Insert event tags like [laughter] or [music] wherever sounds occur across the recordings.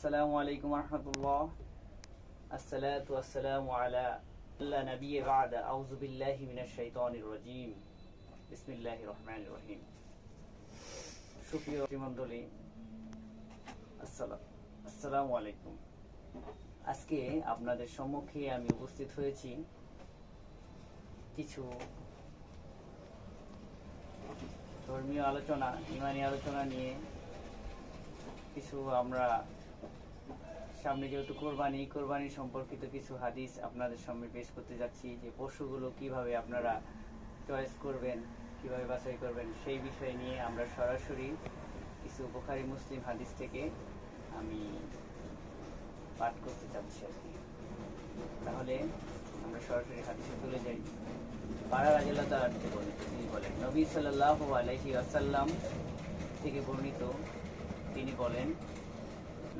আসসালামু আলাইকুম রহমতুল্লাহ। আসসালাতু আসসালামু আলা আল্লাহ নবী বাদ। আউযু বিল্লাহি মিনাশ শাইতানির রাজীম। বিসমিল্লাহির রহমানির রহিম। সুপ্রিয় মণ্ডলী আসসালাম আসসালামু আলাইকুম। আজকে আপনাদের সম্মুখে আমি উপস্থিত হয়েছি কিছু ধর্মীয় আলোচনা, ইমানি আলোচনা নিয়ে। কিছু আমরা সামনে যেহেতু কোরবানি কোরবানি সম্পর্কিত কিছু হাদিস আপনাদের সামনে পেশ করতে যাচ্ছি যে পশুগুলো কীভাবে আপনারা চয়েস করবেন, কীভাবে বাছাই করবেন, সেই বিষয় নিয়ে আমরা সরাসরি কিছু বোখারি মুসলিম হাদিস থেকে আমি পাঠ করতে চাচ্ছি আর কি। তাহলে আমরা সরাসরি হাদিসে চলে যাই। পাড়া থেকে বলেন তিনি বলেন, নবী সাল্লাল্লাহু আলাইহি ওয়াসাল্লাম থেকে বর্ণিত তিনি বলেন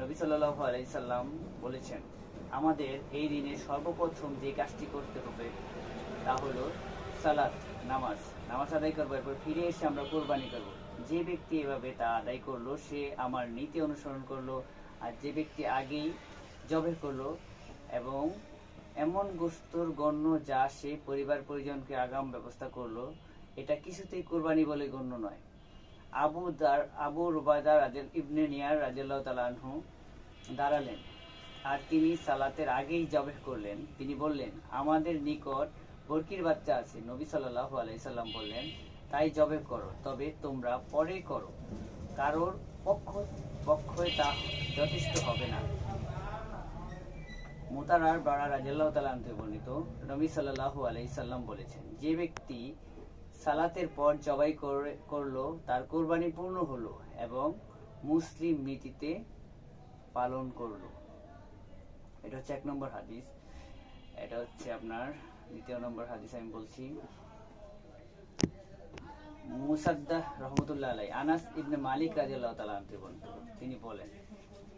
নবী সাল্লাল্লাহু আলাইহি সাল্লাম বলেছেন, আমাদের এই দিনে সর্বপ্রথম যে কাজটি করতে হবে তা হলো সালাত, নামাজ। নামাজ আদায় করব, এরপর ফিরে এসে আমরা কোরবানি করব। যে ব্যক্তি এভাবে তা আদায় করল, সে আমার নীতি অনুসরণ করল, আর যে ব্যক্তি আগেই জবে করল এবং এমন গোস্তর গণ্য যা সে পরিবার পরিজনকে আগাম ব্যবস্থা করল, এটা কিছুতেই কোরবানি বলে গণ্য নয়। আবু দার, আবু রুবাদা রাজেল ইবনে নিয়ার রাজিয়াল্লাহ তালানহু দাঁড়ালেন। আর তিনি সালাতের আগেই জবেহ করলেন। তিনি বললেন, আমাদের নিকট বরকির বাচ্চা আছে। নবী সাল্লাহ আলাইসাল্লাম বললেন, তাই জবে করো, তবে তোমরা পরে করো। কারোর পক্ষ, পক্ষে তা যথেষ্ট হবে না। মোতারার বাড়া রাজিয়াল্লাহ তালান থেকে বর্ণিত নবী সাল্লাহ আলাইসাল্লাম বলেছেন, যে ব্যক্তি সালাতের পর জবাই করে, করল, তার কোরবানি পূর্ণ হলো এবং মুসলিম নীতিতে পালন করল। এটা হচ্ছে এক নম্বর হাদিস। এটা হচ্ছে আপনার দ্বিতীয় নম্বর হাদিস আমি বলছি। মুসাদ্দাহ রহমতুল্লাহ আলাই, আনাস ইবনে মালিক রাজিয়াল্লাহ আনতে বর্ণিত। তিনি বলেন,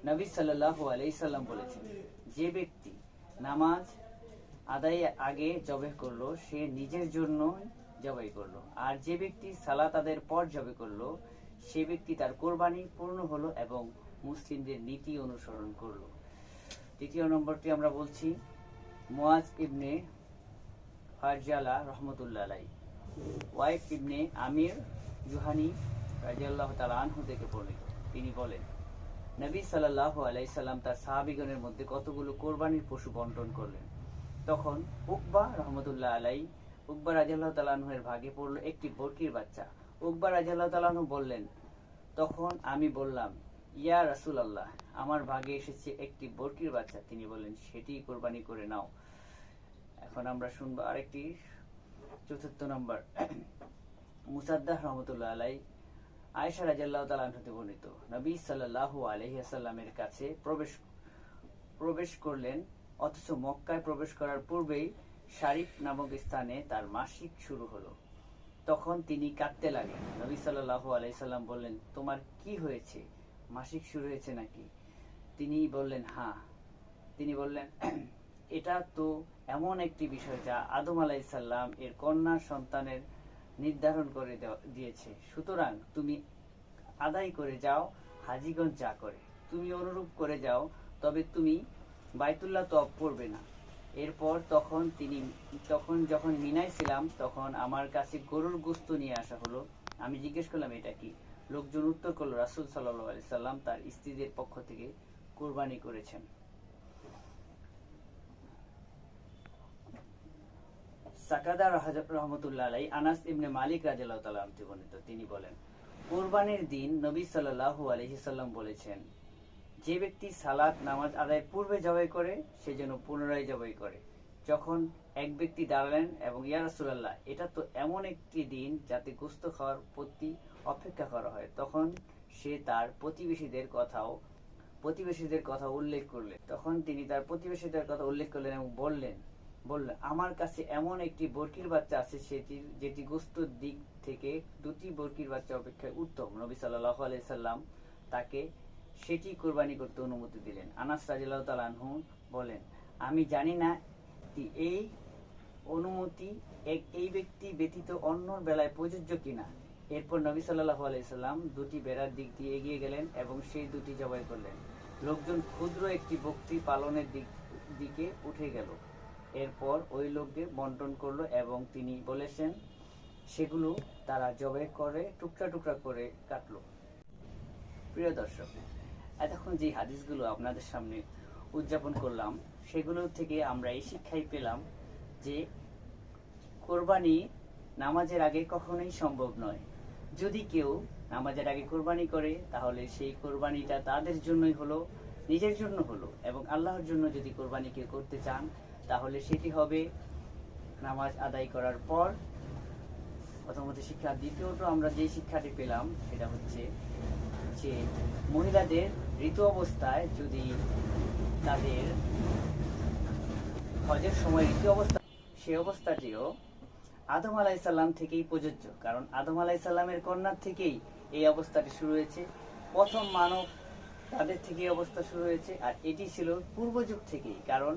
নবী সাল্লাল্লাহু আলাইহি সাল্লাম বলেছেন, যে ব্যক্তি নামাজ আদায় আগে জবেহ করল, সে নিজের জন্য জবাই করল। আর যে ব্যক্তি সালাত আদায়ের পর জবে করল, সে ব্যক্তি তার কোরবানি পূর্ণ হলো এবং মুসলিমদের নীতি অনুসরণ করল। তৃতীয় নম্বরটি আমরা বলছি মুয়াজ ইবনে ফারজালা রহমতুল্লাহ আলাই ওয়াইফ ইবনে আমির জুহানি রাজিয়াল্লাহ তাআলা আনহু থেকে বর্ণিত তিনি বলেন, নবী সাল্লাল্লাহু আলাইহি সাল্লাম তার সাহাবীগণের মধ্যে কতগুলো কোরবানির পশু বন্টন করলেন? তখন উকবা রহমতুল্লাহ আলাই উকবা রাজিয়াল্লাহ তালাহের ভাগে পড়ল একটি বরকির বাচ্চা। উকবা রাজিয়াল্লাহ তালাহু বললেন, তখন আমি বললাম, ইয়া রাসুল আল্লাহ আমার ভাগে এসেছে একটি বরকির বাচ্চা। তিনি বললেন সেটি কোরবানি করে নাও। এখন আমরা শুনব আরেকটি চতুর্থ নম্বর। মুসাদ্দাহ রহমতুল্লাহ আলাই আয়েশা রাজিয়াল্লাহ তালাহতে বর্ণিত, নবী সাল্লাল্লাহু আলহি আসাল্লামের কাছে প্রবেশ প্রবেশ করলেন, অথচ মক্কায় প্রবেশ করার পূর্বেই শারিফ নামক স্থানে তার মাসিক শুরু হলো। তখন তিনি কাঁদতে লাগলেন। নবী সাল্লাহ আলাইসাল্লাম বললেন, তোমার কি হয়েছে? মাসিক শুরু হয়েছে নাকি? তিনি বললেন হ্যাঁ তিনি বললেন, [clears throat] এটা তো এমন একটি বিষয় যা আদম আলাইসাল্লাম এর কন্যা সন্তানের নির্ধারণ করে দিয়েছে। সুতরাং তুমি আদায় করে যাও, হাজিগঞ্জ যা করে। তুমি অনুরূপ করে যাও, তবে তুমি বাইতুল্লাহ তপ করবে না। এরপর তখন তিনি, তখন যখন মিনায় ছিলাম, তখন আমার কাছে গরুর গোস্ত নিয়ে আসা হলো। আমি জিজ্ঞেস করলাম, এটা কি? লোকজন উত্তর করল, রাসুল সাল্লাহ আলি সাল্লাম তার স্ত্রীদের পক্ষ থেকে কোরবানি করেছেন। সাকাদা রহমতুল্লাহ আলাই আনাস ইবনে মালিক রাজিয়াল্লাহ তাআলা আনহু বর্ণিত। তিনি বলেন, কোরবানির দিন নবী সাল্লাল্লাহু আলাইহি সাল্লাম বলেছেন যে ব্যক্তি সালাত, নামাজ আদায় পূর্বে জবাই করে, সে যেন পুনরায় জবাই করে। যখন এক ব্যক্তি দাঁড়ালেন এবং, ইয়া রাসূলুল্লাহ, এটা তো এমন একটি দিন যাতে গোস্ত খাওয়ার প্রতি অপেক্ষা করা হয়। তখন সে তার প্রতিবেশীদের কথাও, প্রতিবেশীদের কথা উল্লেখ করলেন। তখন তিনি তার প্রতিবেশীদের কথা উল্লেখ করলেন এবং বললেন বললেন, আমার কাছে এমন একটি বরকির বাচ্চা আছে, সেটি, যেটি গোস্তর দিক থেকে দুটি বরকির বাচ্চা অপেক্ষায় উত্তম। নবী সাল্লাহ আলাইসাল্লাম তাকে সেটি কোরবানি করতে অনুমতি দিলেন। আনাস রাজিল্লাহ তালানহু বলেন, আমি জানি না এই অনুমতি এক- এই ব্যক্তি ব্যতীত অন্য বেলায় প্রযোজ্য কিনা। এরপর নবী সাল্লাহ আলাইসাল্লাম দুটি বেড়ার দিক দিয়ে এগিয়ে গেলেন এবং সেই দুটি জবাই করলেন। লোকজন ক্ষুদ্র একটি বক্তি পালনের দিক, দিকে উঠে গেল। এরপর ওই লোকদের বন্টন করল এবং তিনি বলেছেন, সেগুলো তারা জবাই করে, টুকরা টুকরা করে কাটলো। প্রিয় দর্শক এতক্ষণ যে হাদিসগুলো আপনাদের সামনে উদযাপন করলাম, সেগুলো থেকে আমরা এই শিক্ষাই পেলাম যে কোরবানি নামাজের আগে কখনোই সম্ভব নয়। যদি কেউ নামাজের আগে কোরবানি করে, তাহলে সেই কোরবানিটা তাদের জন্যই হলো, নিজের জন্য হলো এবং আল্লাহর জন্য যদি কোরবানি কেউ করতে চান, তাহলে সেটি হবে নামাজ আদায় করার পর। প্রথমত শিক্ষা দ্বিতীয়ত আমরা যে শিক্ষাটি পেলাম, সেটা হচ্ছে যে মহিলাদের ঋতু অবস্থায় যদি তাদের হজের সময় ঋতু অবস্থা, সে অবস্থাটিও আদম আলাইসাল্লাম থেকেই প্রযোজ্য। কারণ আদম আলাইসাল্লামের কন্যার থেকেই এই অবস্থাটি শুরু হয়েছে। প্রথম মানব তাদের থেকে এই অবস্থা শুরু হয়েছে। আর এটি ছিল পূর্বযুগ থেকেই। কারণ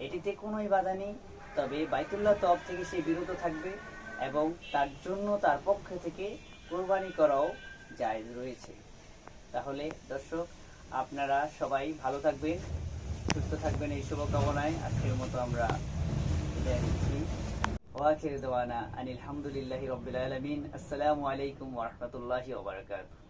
এটিতে কোনোই বাধা নেই। তবে বাইতুল্লাহ তব থেকে সে বিরত থাকবে এবং তার জন্য তার পক্ষ থেকে কোরবানি করাও জায়েজ রয়েছে। তাহলে দর্শক, আপনারা সবাই ভালো থাকবেন, সুস্থ থাকবেন এই শুভকামনায়। আজকের মতো আমরা বিদায় নিচ্ছি। ওয়াখির দওয়ানা আনিল হামদুলিল্লাহি আলামিন। আসসালামু আলাইকুম ওয়া রাহমাতুল্লাহি ওয়া বারাকাতুহু।